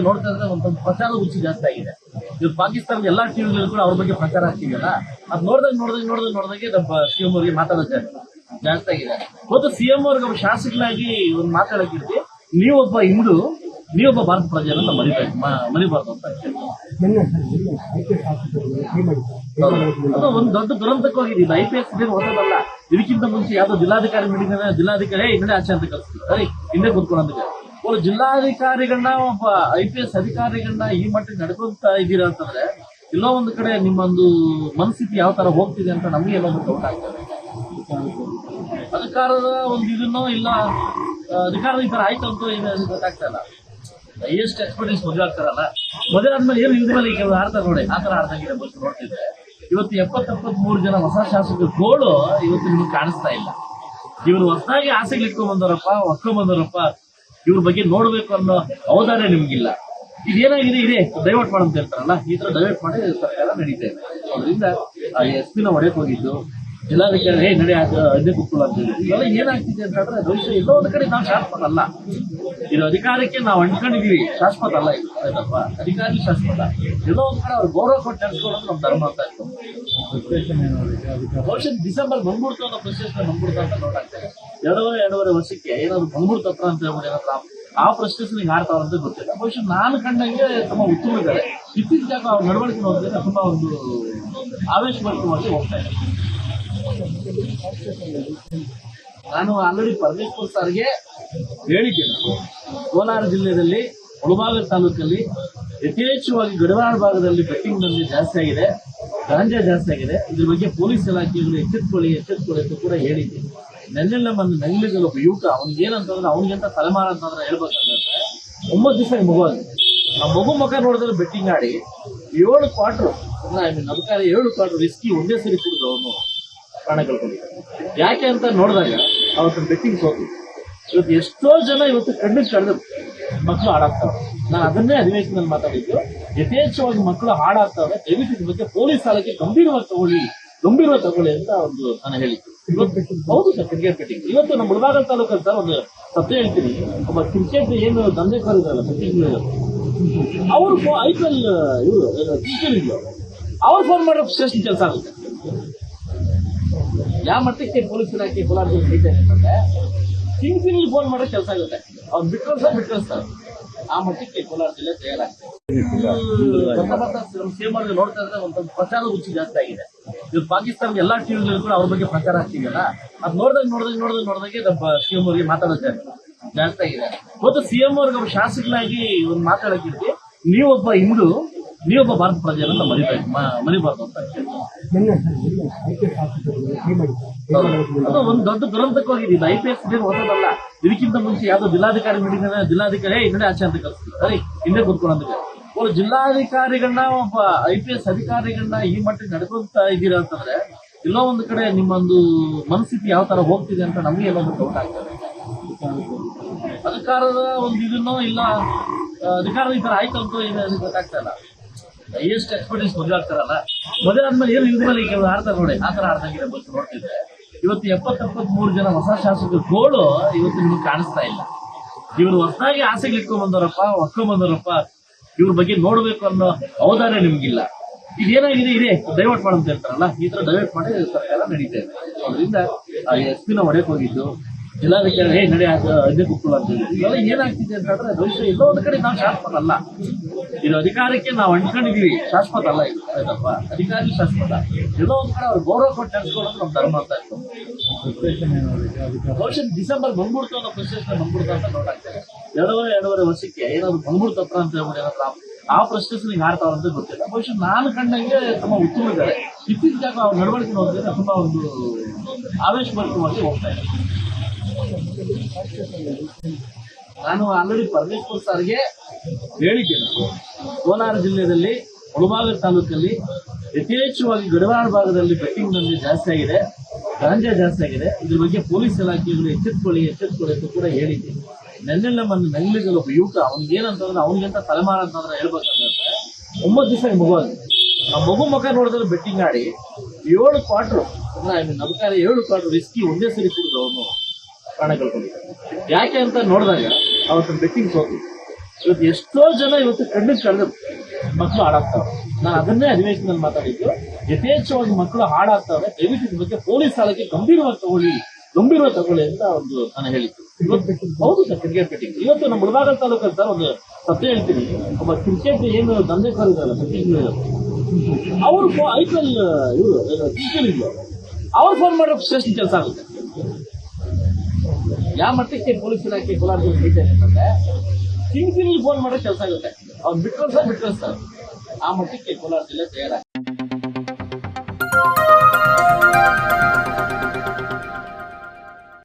ನೋಡ್ತಾ ಇದ್ರೆ ಒಂದು ಪ್ರಚಾರ ಹುಚ್ಚು ಜಾಸ್ತಿ ಆಗಿದೆ. ಇವ್ರು ಪಾಕಿಸ್ತಾನದ ಎಲ್ಲಾ ಟಿವಿಗಳು ಕೂಡ ಅವ್ರ ಬಗ್ಗೆ ಪ್ರಚಾರ ಆಗ್ತಿದೆಯಲ್ಲ? ಅದ್ ನೋಡ್ದಾಗ ನೋಡ್ದಾಗ ನೋಡ್ದಾಗ ನೋಡ್ದಾಗೆ ನಮ್ಮ ಸಿಎಂ ಅವ್ರಿಗೆ ಮಾತಾಡೋದು ಜಾಸ್ತಿ ಆಗಿದೆ. ಮತ್ತು ಸಿಎಂ ಅವ್ರಿಗೆ ಒಬ್ಬ ಶಾಸಕನಾಗಿ ಒಂದು ಮಾತಾಡಕ್ಕಿರ್ತಿ ನೀವೊಬ್ಬ ಹಿಂದೂ ನೀವೊಬ್ಬ ಭಾರತ ಪ್ರಜೆ ಅಂತ ಮರಿಬೇಕು ಮರಿಬಾರ್ದು ಅಂತ ಅದು ಒಂದು ದೊಡ್ಡ ದುರಂತಕ್ಕೋಗಿದೆ ಇದು ಐ ಪಿ ಎಸ್ ಇದೇನು ಹೊಸದಲ್ಲ. ಇದಕ್ಕಿಂತ ಮುಂಚೆ ಯಾವ್ದೋ ಜಿಲ್ಲಾಧಿಕಾರಿ ಮೀಟಿಂಗ್ ಜಿಲ್ಲಾಧಿಕಾರಿ "ಏ, ಹಿಂದೆ ಆಚೆ ಅಂತ ಕಲ್ಸ್ತೀವಿ ಸರಿ ಹಿಂದೆ ಕೂತ್ಕೊಳ್ಳೋದಕ್ಕೆ ಒಂದು ಜಿಲ್ಲಾಧಿಕಾರಿಗಳನ್ನ ಒಬ್ಬ ಐ ಪಿ ಎಸ್ ಅಧಿಕಾರಿಗಳನ್ನ ಈ ಮಟ್ಟಿಗೆ ನಡ್ಕೊಳ್ತಾ ಇದ್ದೀರಾ ಅಂತಂದ್ರೆ, ಎಲ್ಲೋ ಒಂದು ಕಡೆ ನಿಮ್ಮೊಂದು ಮನಸ್ಥಿತಿ ಯಾವ ತರ ಹೋಗ್ತಿದೆ ಅಂತ ನಮಗೆ ಎಲ್ಲ ಆಗ್ತದೆ. ಅಧಿಕಾರದ ಒಂದು ಇದನ್ನೋ ಇಲ್ಲ ಅಧಿಕಾರದ ಈ ತರ ಆಯ್ತು ಅಂತ ಏನು ಗೊತ್ತಾಗ್ತಾ ಇಲ್ಲ. ಹೈಯೆಸ್ಟ್ ಎಕ್ಸ್ಪರ್ಟೀಸ್ ಮದುವೆ ಆಗ್ತಾರಲ್ಲ ಮದುವೆ ಆದ್ಮೇಲೆ ಏನು ಇದ್ರ ಈಗ ನೋಡಿ, ಆ ತರ ಆಡ್ದಂಗಿದೆ ಬಸ್ ನೋಡ್ತಿದ್ರೆ, ಇವತ್ತು ಎಪ್ಪತ್ ಮೂರು ಜನ ಹೊಸ ಶಾಸಕರ ಗೋಳು ಇವತ್ತು ನಿಮ್ಗೆ ಕಾಣಿಸ್ತಾ ಇಲ್ಲ. ಇವರು ಹೊಸದಾಗಿ ಆಸೆಗೆ ಇಟ್ಕೊಂಡ್ ಬಂದವರಪ್ಪ ಹೊಸ್ಕೊಂಡ್ ಬಂದವರಪ್ಪ. ಇವ್ರ ಬಗ್ಗೆ ನೋಡ್ಬೇಕು ಅನ್ನೋ ಅವಧಾನ ನಿಮ್ಗಿಲ್ಲ. ಇದೇನಾಗಿದೆ? ಇದೆ. ಡೈವರ್ಟ್ ಮಾಡಂತ ಹೇಳ್ತಾರಲ್ಲ, ಈ ತರ ಡೈವರ್ಟ್ ಮಾಡಿ ಸರ್ಕಾರ ನಡೀತಾ ಇದೆ. ಅದರಿಂದ, ಆ ಎಸ್ ಪಿನ ಹೊಡೆಯಕ್ ಹೋಗಿದ್ದು ಜಿಲ್ಲಾಧಿಕಾರಿ ಹೇ ನಡೆ, ಅದೇ ಕುಕ್ಕುಳ ಅಂತ ಹೇಳಿ ಇವೆಲ್ಲ ಏನಾಗ್ತಿದೆ ಅಂತಂದ್ರೆ ಭವಿಷ್ಯ ಎಲ್ಲೋ ಒಂದು ಕಡೆ ನಾವು ಶಾಶ್ವತ ಅಲ್ಲ. ಇದು ಅಧಿಕಾರಕ್ಕೆ ನಾವು ಅಂಟ್ಕೊಂಡಿದೀವಿ ಶಾಶ್ವತ ಅಲ್ಲ ಇದು. ಅಧಿಕಾರಿ ಶಾಶ್ವತ. ಎಲ್ಲೋ ಒಂದ್ ಕಡೆ ಅವ್ರು ಗೌರವ ಕೊಟ್ಟು ನಡೆಸ್ಕೊಳ್ಳೋದು ನಮ್ಮ ಧರ್ಮ ಅಂತ ಬಹುಶಃ ಡಿಸೆಂಬರ್ ಬಂದ್ಬಿಡ್ತು ಅನ್ನೋ ಪ್ರಶ್ನೆ ಬಂದ್ಬಿಡ್ತು ಅಂತ ನೋಡಾಗ್ತದೆ ಎರಡೂವರೆ ಎರಡೂವರೆ ವರ್ಷಕ್ಕೆ ಏನಾದ್ರು ಬಂದ್ಬಿಡ್ತತ್ರ ಅಂತ ಏನಾದ್ರು ಆ- ಆ ಪ್ರಶ್ನೆ ಆಡ್ತಾವ್ರ ಆಡ್ತಾವ ಅಂತ ಗೊತ್ತಿಲ್ಲ. ಬಹುಶಃ ನಾನು ಕಂಡಂಗೆ ತಮ್ಮ ಉತ್ತಮ ಇದ್ದಾರೆ ಇತ್ತೀಚೆಗೆ ಅವ್ರ ನಡವಳಿಕೆ ನೋಡಿದ್ರೆ ತುಂಬಾ ಒಂದು ಆವೇಶ ಆವೇಶಭರಿತವಾಗಿ ಹೋಗ್ತಾ ಇದೆ. ನಾನು ಆಲ್ರೆಡಿ ಪರಮೇಶ್ವರ್ ಸರ್ಗೆ ಹೇಳಿದ್ದೇನೆ. ಕೋಲಾರ ಜಿಲ್ಲೆಯಲ್ಲಿ ಮುಳಬಾಗ ತಾಲೂಕಲ್ಲಿ ಯಥೇಚ್ಛವಾಗಿ ಗಡವಾಡ ಭಾಗದಲ್ಲಿ ಬೆಟ್ಟಿಂಗ್ನಲ್ಲಿ ಜಾಸ್ತಿ ಆಗಿದೆ, ಗಾಂಜಾ ಜಾಸ್ತಿ ಆಗಿದೆ. ಇದ್ರ ಬಗ್ಗೆ ಪೊಲೀಸ್ ಇಲಾಖೆಗಳು ಎಚ್ಚೆತ್ಕೊಳ್ಳಿ ಎಚ್ಚೆತ್ಕೊಳ್ಳಿ ಅಂತ ಕೂಡ ಹೇಳಿದ್ದೀನಿ ನೆನ್ನೆಲ್ಲ ನಮ್ಮ ನಂಗ್ಲಿಗಲ್ ಒಬ್ಬ ಯುವಕ, ಅವ್ನಿಗೆ ಏನಂತಂದ್ರೆ ಅವ್ನಿಗೆಂತ ತಲೆಮಾರ ಅಂತಂದ್ರೆ ಹೇಳ್ಬೇಕಂದ್ರೆ ಒಂಬತ್ತು ದಿವಸ ಮಗು ಆ ಮಗು ಮುಖ ನೋಡಿದ್ರೆ ಬೆಟ್ಟಿಂಗ್ ಆಡಿ ಏಳು ಕ್ವಾರ್ಟರ್ ಐ ಅದಕ್ಕಾಗಿ ಏಳು ಕ್ವಾರ್ಟರ್ ರಿಸ್ಕಿ ಒಂದೇ ಸರಿ ಕುಡಿದು ಅವನು ಪ್ರಾಣ ಕಳ್ಕೊಂಡಿದ್ದಾರೆ ಯಾಕೆ ಅಂತ ನೋಡಿದಾಗ ಅವತ್ತು ಬೆಟ್ಟಿಂಗ್ ಸೋತು. ಇವತ್ತು ಎಷ್ಟೋ ಜನ ಇವತ್ತು ಕಣ್ಣಿಗೆ ಕಳೆದು ಮಕ್ಕಳು ಹಾಡಾಗ್ತಾವೆ ನಾನು ಅದನ್ನೇ ಅಧಿವೇಶನದಲ್ಲಿ ಮಾತಾಡಿದ್ದು, ಯಥೇಚ್ಛವಾಗಿ ಮಕ್ಕಳು ಹಾಡಾಗ್ತಾವೆ ದಯವಿಟ್ಟು ಇದ್ರ ಬಗ್ಗೆ ಪೊಲೀಸ್ ಸಾಲಕ್ಕೆ ಗಂಭೀರವಾಗಿ ತಗೊಳ್ಳಿ ಗಂಭೀರವಾಗಿ ತಗೊಳ್ಳಿ ಅಂತ ಒಂದು ನಾನು ಹೇಳಿದ್ದು. ಹೌದು ಸರ್, ಕ್ರಿಕೆಟ್ ಬೆಟ್ಟಿಂಗ್ ಇವತ್ತು ನಮ್ಮ ಮುಳಬಾಗಲ್ ತಾಲೂಕಲ್ಲಿ ಸರ್ ಒಂದು ಸತ್ಯ ಹೇಳ್ತೀನಿ. ಒಬ್ಬ ಕ್ರಿಕೆಟ್ ಏನು ದಂಧೆ ಇದಾರಲ್ಲ ಅವ್ರು ಐ ಪಿ ಎಲ್ ಇವರು ಅವ್ರು ಫೋನ್ ಮಾಡೋ ಸ್ಟೇಷನ್ ಕೆಲಸ ಆಗುತ್ತೆ. ಯಾವ ಮಟ್ಟಕ್ಕೆ ಪೊಲೀಸ್ ಇಲಾಖೆ ಕೋಲಾರ ಜಿಲ್ಲೆ ಅಂತಂದ್ರೆ ಪಿನಲ್ಲಿ ಫೋನ್ ಮಾಡೋ ಕೆಲಸ ಆಗುತ್ತೆ. ಅವ್ರು ಸರ್ ಬಿಟ್ಟು ಆ ಮಟ್ಟಕ್ಕೆ ಕೋಲಾರ ಜಿಲ್ಲೆ ತಯಾರಾಗ್ತದೆ. ನೋಡ್ತಾ ಇದ್ರೆ ಒಂದು ಪ್ರಚಾರ ಹುಚ್ಚು ಜಾಸ್ತಿ ಆಗಿದೆ. ಇದು ಪಾಕಿಸ್ತಾನ ಎಲ್ಲಾ ಟಿವಿಗಳು ಕೂಡ ಅವ್ರ ಬಗ್ಗೆ ಪ್ರಚಾರ ಆಗ್ತಿದೆಯಲ್ಲ, ಅದ್ ನೋಡ್ದಾಗ ನೋಡ್ದಾಗ ನೋಡ್ದಾಗ ನೋಡ್ದಾಗೆ ನಮ್ಮ ಸಿಎಂ ಅವ್ರಿಗೆ ಮಾತಾಡುತ್ತೆ ಜಾಸ್ತಿ ಆಗಿದೆ. ಮತ್ತು ಸಿಎಂ ಅವ್ರಿಗೆ ಒಬ್ಬ ಶಾಸಕನಾಗಿ ಒಂದು ಮಾತಾಡಕ್ಕಿರ್ತಿ ನೀವೊಬ್ಬ ಹಿಂದೂ, ನೀವೊಬ್ಬ ಭಾರತ ಪ್ರಜೆ ಅಂತ ಮರಿಬೇಕು ಮರಿಬಾರ್ದು ಅಂತ ಅದು ಒಂದು ದೊಡ್ಡ ದುರಂತಕ್ಕೋಗಿದೆ ಇದು ಐ ಪಿ ಎಸ್ ಹೊಸದಲ್ಲ ಇದಕ್ಕಿಂತ ಮುಂಚೆ ಯಾವ್ದೋ ಜಿಲ್ಲಾಧಿಕಾರಿ ಮೀಟಿಂಗ್ ಜಿಲ್ಲಾಧಿಕಾರಿ "ಏ, ಹಿಂದೆ ಆಚೆ ಅಂತ ಕಳಿಸ್ತೀವಿ ಅರೆ ಹಿಂದೆ ಕೂತ್ಕೊಳ್ಳೋದಕ್ಕೆ ಅವ್ರು ಜಿಲ್ಲಾಧಿಕಾರಿಗಳನ್ನ ಒಬ್ಬ ಐ ಪಿ ಎಸ್ ಅಧಿಕಾರಿಗಳನ್ನ ಈ ಮಟ್ಟಿಗೆ ನಡ್ಕೊಂತ ಇದ್ದೀರಾ ಅಂತಂದ್ರೆ ಎಲ್ಲೋ ಒಂದು ಕಡೆ ನಿಮ್ಮೊಂದು ಮನಸ್ಥಿತಿ ಯಾವ ತರ ಹೋಗ್ತಿದೆ ಅಂತ ನಮಗೆ ಎಲ್ಲ ಒಂದು ಡೌಟ್ ಆಗ್ತದೆ. ಅಧಿಕಾರದ ಒಂದು ಇದನ್ನೋ ಇಲ್ಲ ಅಧಿಕಾರ ಅಧಿಕಾರದ ಈ ತರ ಆಯ್ತು ಅಂತ ಗೊತ್ತಾಗ್ತಾ ಇಲ್ಲ. ಹೈಯೆಸ್ಟ್ ಎಕ್ಸ್ಪರ್ಟೀಸ್ ಮದುವೆ ಆಗ್ತಾರಲ್ಲ ಮದುವೆ ಆದ್ಮೇಲೆ ಏನು ಇದ್ರ ಮೇಲೆ ಈಗ ಆಡ್ತಾರೆ ನೋಡಿ, ಆ ತರ ಆಡ್ದಂಗಿದೆ ಬಸ್ ನೋಡ್ತಿದ್ರೆ. ಇವತ್ತು ಎಪ್ಪತ್ ಮೂರು ಜನ ಹೊಸ ಶಾಸಕರ ಗೋಳು ಇವತ್ತು ನಿಮ್ಗೆ ಕಾಣಿಸ್ತಾ ಇಲ್ಲ. ಇವರು ಹೊಸದಾಗಿ ಆಸೆಗೆ ಇಟ್ಕೊಂಡ್ ಬಂದವರಪ್ಪ ಇವ್ರ ಬಗ್ಗೆ ನೋಡ್ಬೇಕು ಅನ್ನೋ ಅವಧಾನ ನಿಮ್ಗಿಲ್ಲ. ಇದೇನಾಗಿದೆ ಇದೆ ಡೈವರ್ಟ್ ಮಾಡಂತ ಹೇಳ್ತಾರಲ್ಲ, ಈ ತರ ಡೈವರ್ಟ್ ಮಾಡಿ ಸರ್ಕಾರ ನಡೀತಾ ಇದೆ. ಅದರಿಂದ ಆ ಎಸ್ ಪಿನ ಹೊಡೆಯಕ್ ಹೋಗಿದ್ದು ಜಿಲ್ಲಾಧಿಕಾರಿ ಹೇ ನಡೆ, ಅದೇ ಕೂತ್ಕೊಳ್ಳೋ ಅಂತ ಇವೆಲ್ಲ ಏನಾಗ್ತಿದೆ ಅಂತಂದ್ರೆ ಬಹುಶಃ ಎಲ್ಲೋ ಒಂದು ಕಡೆ ನಾವು ಶಾಶ್ವತ ಅಲ್ಲ. ಇದು ಅಧಿಕಾರಕ್ಕೆ ನಾವು ಅಂಟ್ಕೊಂಡಿದೀವಿ ಶಾಶ್ವತ ಅಲ್ಲ ಇದು. ಆಯ್ತಪ್ಪ ಅಧಿಕಾರಿ ಶಾಶ್ವತ. ಎಲ್ಲೋ ಒಂದ್ ಕಡೆ ಅವ್ರು ಗೌರವ ಕೊಟ್ಟು ನಡೆಸ್ಕೊಳ್ಳೋದು ನಮ್ಮ ಧರ್ಮ ಅಂತ. ಇತ್ತು ಡಿಸೆಂಬರ್ ಬಂದ್ಬಿಡ್ತು ಅನ್ನೋ ಪ್ರಶ್ನೆ ಬಂದ್ಬಿಡ್ತು ಅಂತ ನೋಡಾಗ್ತಾರೆ ಎರಡೂವರೆ ಎರಡೂವರೆ ವರ್ಷಕ್ಕೆ ಏನಾದ್ರು ಬಂದ್ಬಿಡ್ತಪ್ಪ ಅಂತ ಹೇಳ್ಬಿಟ್ಟು ಏನಾದ್ರು ಆ- ಆ ಪ್ರಶ್ನೆ ನಿಂಗೆ ಆಡ್ತಾವ ಅಂತ ಗೊತ್ತಿಲ್ಲ. ಬಹುಶಃ ನಾನು ಕಂಡಂಗೆ ತಮ್ಮ ಉತ್ತಮ ಇದ್ದಾರೆ ಇತ್ತೀಚೆಗೆ ಅವ್ರ ನಡವಳಿಕೆ ನೋಡಿದ್ರೆ ತುಂಬಾ ಒಂದು ಆವೇಶಭರಿತವಾಗಿ ಹೋಗ್ತಾ ಇದೆ ನಾನು ಆಲ್ರೆಡಿ ಪರಮೇಶ್ವರ್ ಸರ್ಗೆ ಹೇಳಿದ್ದೇನೆ ಕೋಲಾರ ಜಿಲ್ಲೆಯಲ್ಲಿ ಮುಳಬಾಗ ತಾಲೂಕಲ್ಲಿ ಯಥೇಚ್ಛವಾಗಿ ಗಡವಾಡ ಭಾಗದಲ್ಲಿ ಬೆಟ್ಟಿಂಗ್ನಲ್ಲಿ ಜಾಸ್ತಿ ಆಗಿದೆ ಗಾಂಜಾ ಜಾಸ್ತಿ ಆಗಿದೆ. ಇದ್ರ ಬಗ್ಗೆ ಪೊಲೀಸ್ ಇಲಾಖೆಗಳು ಎಚ್ಚೆತ್ಕೊಳ್ಳಿ ಎಚ್ಚೆತ್ಕೊಳ್ಳಿ ಅಂತ ಕೂಡ ಹೇಳಿದ್ದೀನಿ ನೆನ್ನೆಲ್ಲ ಮನ್ನ ನಂಗ್ಲಿಗಲ್ ಒಬ್ಬ ಯುವಕ ಅವ್ನಿಗೆ ಏನಂತಂದ್ರೆ ಅವ್ನಿಗೆಂತ ತಲೆಮಾರ ಅಂತಂದ್ರೆ ಹೇಳ್ಬೇಕಂದ್ರೆ ಒಂಬತ್ತು ದಿವಸ ಮಗು ಆ ಮಗು ಮುಖ ನೋಡಿದ್ರೆ ಬೆಟ್ಟಿಂಗ್ ಆಡಿ ಏಳು ಕ್ವಾರ್ಟರ್ ಅಂದ್ರೆ ನಮ್ಕಾರ ಏಳು ಕ್ವಾಟ್ರು ರಿಸ್ಕಿ ಒಂದೇ ಸರಿ ಕುಡಿದು ಅವನು. ಪ್ರಾಣ ಕಳ್ಕೊಂಡಿದ್ದಾರೆ ಯಾಕೆ ಅಂತ ನೋಡಿದಾಗ ಅವತ್ತು ಬೆಟ್ಟಿಂಗ್ ಸೋತು ಇವತ್ತು ಎಷ್ಟೋ ಜನ ಇವತ್ತು ಕಣ್ಣಿಗೆ ಕಳೆದ ಮಕ್ಕಳು ಹಾಡಾಗ್ತಾವೆ ನಾನು ಅದನ್ನೇ ಅಧಿವೇಶನದಲ್ಲಿ ಮಾತಾಡಿದ್ದು. ಯಥೇಚ್ಛವಾಗಿ ಮಕ್ಕಳು ಹಾಡಾಗ್ತಾವೆ ದಯವಿಟ್ಟು ಇದ್ರ ಬಗ್ಗೆ ಪೊಲೀಸ್ ಶಾಲೆಗೆ ಗಂಭೀರವಾಗಿ ತಗೊಳ್ಳಿ ಗಂಭೀರವಾಗಿ ತಗೊಳ್ಳಿ ಅಂತ ಒಂದು ನಾನು ಹೇಳಿದ್ದು. ಹೌದು ಸರ್ ಕ್ರಿಕೆಟ್ ಬೆಟ್ಟಿಂಗ್ ಇವತ್ತು ನಮ್ಮ ಮುಳಬಾಗಲ್ ತಾಲೂಕಲ್ಲಿ ಸರ್ ಒಂದು ಸತ್ಯ ಹೇಳ್ತೀನಿ. ಒಬ್ಬ ಕ್ರಿಕೆಟ್ ಏನು ದಂಧೆ ಇದಾರಲ್ಲ betting ಅವರು ಐ ಪಿ ಎಲ್ ಇವರು ಇದ್ರು ಅವ್ರು ಫೋನ್ ಮಾಡೋ ಸ್ಟೇಷನ್ ಕೆಲಸ ಆಗುತ್ತೆ. ಯಾವ ಮಟ್ಟಕ್ಕೆ ಪೊಲೀಸ್ ಇಲಾಖೆ ಕೋಲಾರ ಜಿಲ್ಲೆ ಐತೆ ಅಂತಂದ್ರೆ ಕಿಂಗ್ ಫೋನ್ ಮಾಡೋ ಕೆಲಸ ಆಗುತ್ತೆ. ಅವ್ರು ಬಿಟ್ಟು ಸರ್ ಆ ಮಟ್ಟಕ್ಕೆ ಕೋಲಾರ ಜಿಲ್ಲೆ ತಯಾರಾಗಿದೆ